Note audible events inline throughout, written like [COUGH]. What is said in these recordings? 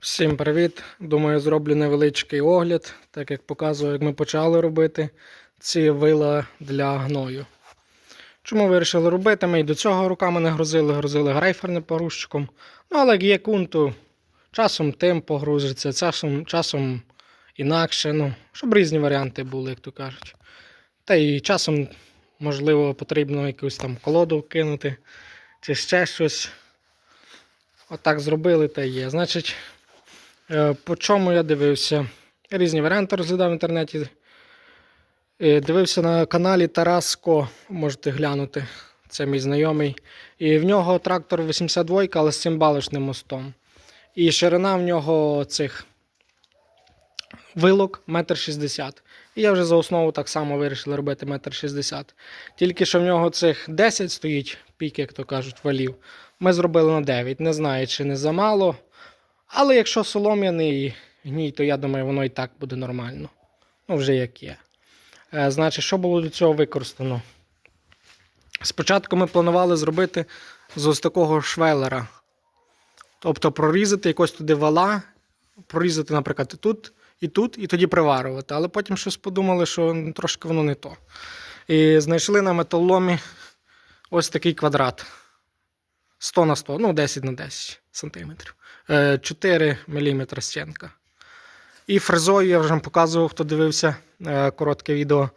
Всім привіт! Думаю, зроблю невеличкий огляд, так як показую, як ми почали робити ці вила для гною. Чому вирішили робити? Ми і до цього руками не грузили, грузили грейферним погрузчиком. Ну, але як є кунту, часом тим погрузиться, часом, часом інакше, ну, щоб різні варіанти були, як то кажуть. Та і часом, можливо, потрібно якусь там колоду кинути чи ще щось. Отак зробили та є. Значить, По чому я дивився? Різні варіанти розглядав в інтернеті. Е, Дивився на каналі Тараско, можете глянути. Це мій знайомий. І в нього трактор 82, але з цим балочним мостом. І ширина в нього цих вилок 1,60 м. І я вже за основу так само вирішив робити 1,60 м. Тільки що в нього цих 10 стоїть, пік, як то кажуть, валів. Ми зробили на 9. Не знаю, чи не замало. Але якщо солом'яний гній, то я думаю, воно і так буде нормально. Ну, вже як є. Е, значить, що було до цього використано? Спочатку ми планували зробити з ось такого швелера. Тобто прорізати якось туди вала, прорізати, наприклад, тут, і тут, і тоді приварювати. Але потім щось подумали, що трошки воно не то. І знайшли на металоломі ось такий квадрат. 100 на 100, ну 10 на 10 сантиметрів. Е, 4 мм стінка. І фрезою я вже показував, хто дивився е, коротке відео.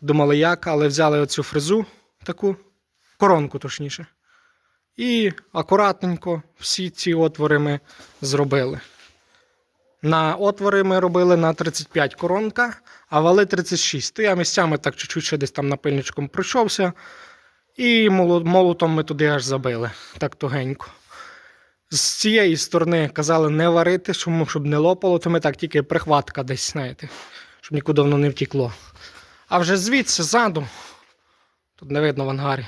Думали як, але взяли оцю фрезу, таку коронку точніше. І акуратненько всі ці отвори ми зробили. На отвори ми робили на 35 коронка, а вали 36. То я місцями так чуть-чуть ще десь там напильничком пройшовся. І молотом ми туди аж забили, так тугенько. З цієї сторони казали не варити, щоб, не лопало, то ми так тільки прихватка десь, знаєте, щоб нікуди воно не втікло. А вже звідси, ззаду, тут не видно в ангарі,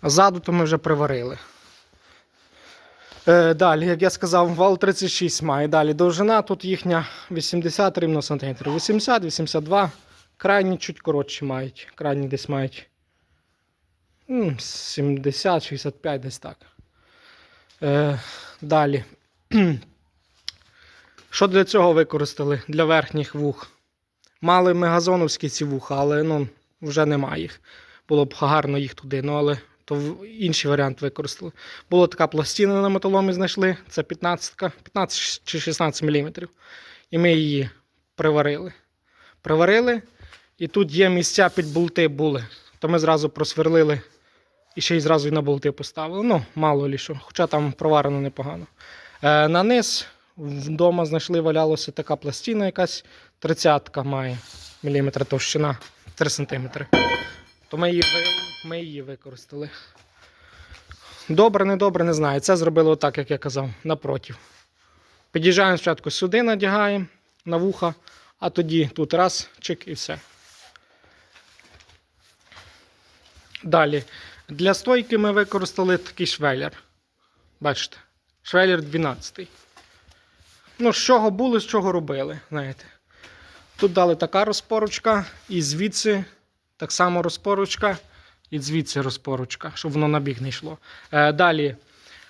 а ззаду то ми вже приварили. Е, далі, як я сказав, вал 36 має. Далі довжина тут їхня 80 рівно сантиметрів. 80, 82. Крайні чуть коротші мають. Крайні десь мають 70-65 десь так. Е, далі. [CLEARS THROAT] Що для цього використали? Для верхніх вух. Мали ми газоновські ці вуха, але ну, вже немає їх. Було б гарно їх туди, ну але то інший варіант використали. Була така пластина на металомі знайшли, це 15, 15 чи 16 мм. І ми її приварили. Приварили, і тут є місця під болти були. То ми зразу просверлили і ще й зразу і на болти поставили. Ну, мало лі що, хоча там проварено непогано. Е, на низ вдома знайшли, валялася така пластина, якась 30 має міліметра товщина 3 см. То ми її, ми її використали. Добре, не добре, не знаю. Це зробили отак, як я казав, напротив. Під'їжджаємо спочатку сюди, надягаємо на вуха, а тоді тут раз, чик і все. Далі. Для стойки ми використали такий швеллер. Бачите, швеллер 12. Ну, з чого були, з чого робили, знаєте. Тут дали така розпорочка, і звідси так само розпорочка, і звідси розпорочка, щоб воно на бік не йшло. Е, далі,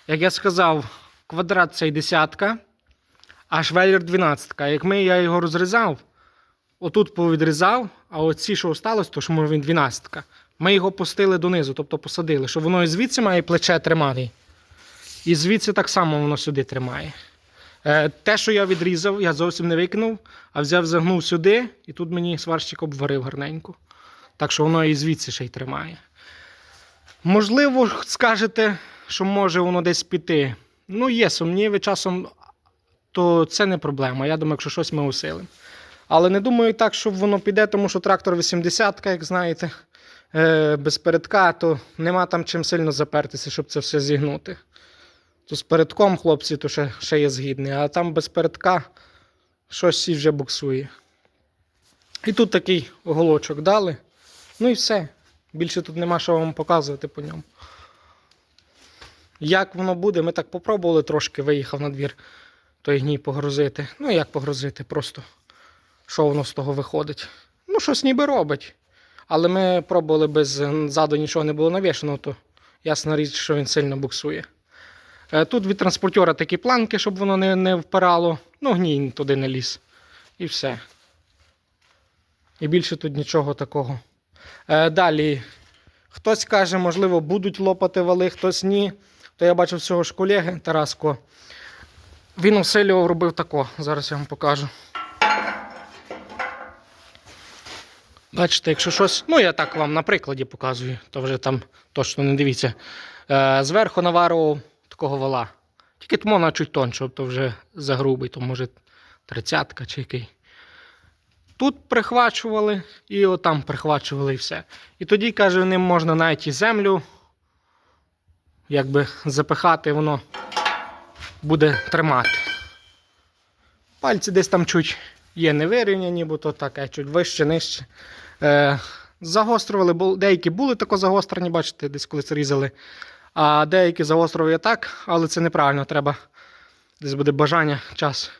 як я сказав, квадрат цей десятка, а швеллер 12. Як ми, я його розрізав, отут повідрізав, а оці, що осталось, то що він 12. Ми його пустили донизу, тобто посадили, що воно і звідси має плече тримати. І звідси так само воно сюди тримає. Е, те, що я відрізав, я зовсім не викинув, а взяв, загнув сюди, і тут мені сварщик обварив гарненько. Так що воно і звідси ще й тримає. Можливо, скажете, що може воно десь піти. Ну, є сумніви часом, то це не проблема. Я думаю, якщо щось ми усилимо. Але не думаю так, що воно піде, тому що трактор 80, як знаєте, без передка, то нема там чим сильно запертися, щоб це все зігнути. То з передком хлопці то ще, ще є згідні, а там без передка щось і вже буксує. І тут такий оголочок дали. Ну і все. Більше тут нема що вам показувати по ньому. Як воно буде, ми так попробували трошки, виїхав на двір той гній погрузити. Ну як погрузити, просто що воно з того виходить. Ну, щось ніби робить. Але ми пробували без ззаду нічого не було навішано, то ясна річ, що він сильно буксує. Е, Тут від транспортера такі планки, щоб воно не, не впирало. Ну, гній туди не ліз. І все. І більше тут нічого такого. Е, Далі. Хтось каже, можливо, будуть лопати вали, хтось ні. То я бачив цього ж колеги Тараско. Він усилював, робив тако. Зараз я вам покажу. Бачите, якщо щось. Ну, я так вам на прикладі показую, то вже там точно не дивіться. Е, зверху наварував такого вала. Тільки тому на чуть тонше, то вже загрубий, то може тридцятка чи який. Тут прихвачували і отам прихвачували і все. І тоді, каже, ним можна навіть і землю якби запихати, воно буде тримати. Пальці десь там чуть є невирівняні, бо то таке, чуть вище, нижче. Е, загострювали, деякі були тако загострені, бачите, десь колись різали. А деякі загострювали так, але це неправильно. Треба десь буде бажання, час.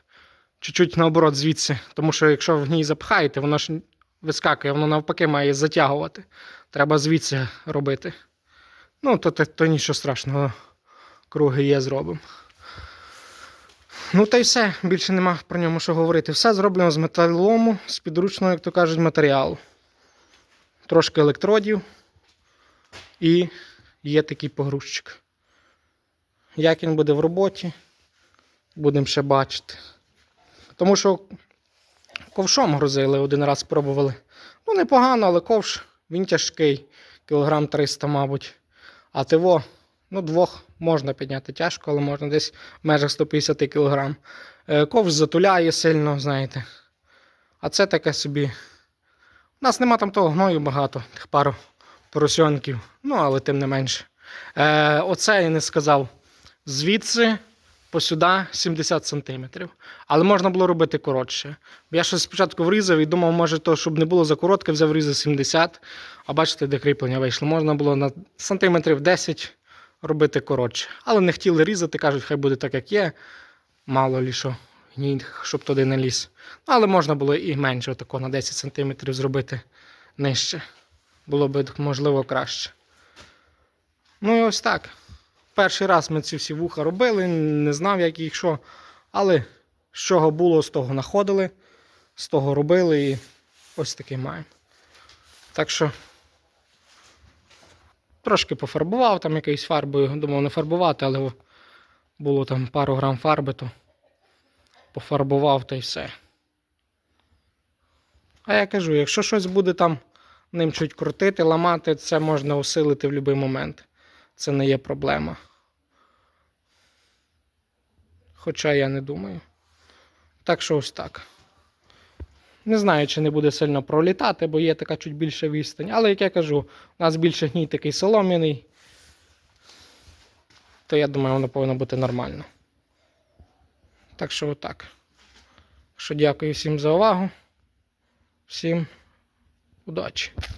Чуть-чуть наоборот звідси. Тому що якщо в ній запхаєте, воно ж вискакує, воно навпаки має затягувати. Треба звідси робити. Ну, то, то, то нічого страшного. Круги є, зробимо. Ну та й все. Більше нема про ньому що говорити. Все зроблено з металолому, з підручного, як то кажуть, матеріалу. Трошки електродів. І є такий погрузчик. Як він буде в роботі, будемо ще бачити. Тому що ковшом грузили, один раз пробували. Ну, непогано, але ковш він тяжкий, кілограм 300, мабуть. А тиво, ну, двох можна підняти тяжко, але можна десь в межах 150 кг. Ковш затуляє сильно, знаєте. А це таке собі. У нас нема там того гною багато, тих пару поросенків. Ну, але тим не менше. Е, оце я не сказав. Звідси по сюди 70 см. Але можна було робити коротше. Бо я щось спочатку врізав і думав, може, то, щоб не було за коротке, взяв різав 70. А бачите, де кріплення вийшло. Можна було на сантиметрів 10 робити коротше. Але не хотіли різати, кажуть, хай буде так, як є. Мало лі що, ні, щоб туди не ліз. Але можна було і менше, отако на 10 см зробити нижче. Було б, можливо, краще. Ну і ось так. Перший раз ми ці всі вуха робили, не знав, як їх що. Але з чого було, з того знаходили, з того робили і ось такий маємо. Так що трошки пофарбував там якоюсь фарбою, думав не фарбувати, але було там пару грам фарби, то пофарбував та й все. А я кажу, якщо щось буде там ним чуть крутити, ламати, це можна усилити в будь-який момент. Це не є проблема. Хоча я не думаю. Так що ось так. Не знаю, чи не буде сильно пролітати, бо є така чуть більша відстань. Але як я кажу, у нас більше гній такий солом'яний. То я думаю, воно повинно бути нормально. Так що отак. Що дякую всім за увагу. Всім удачі!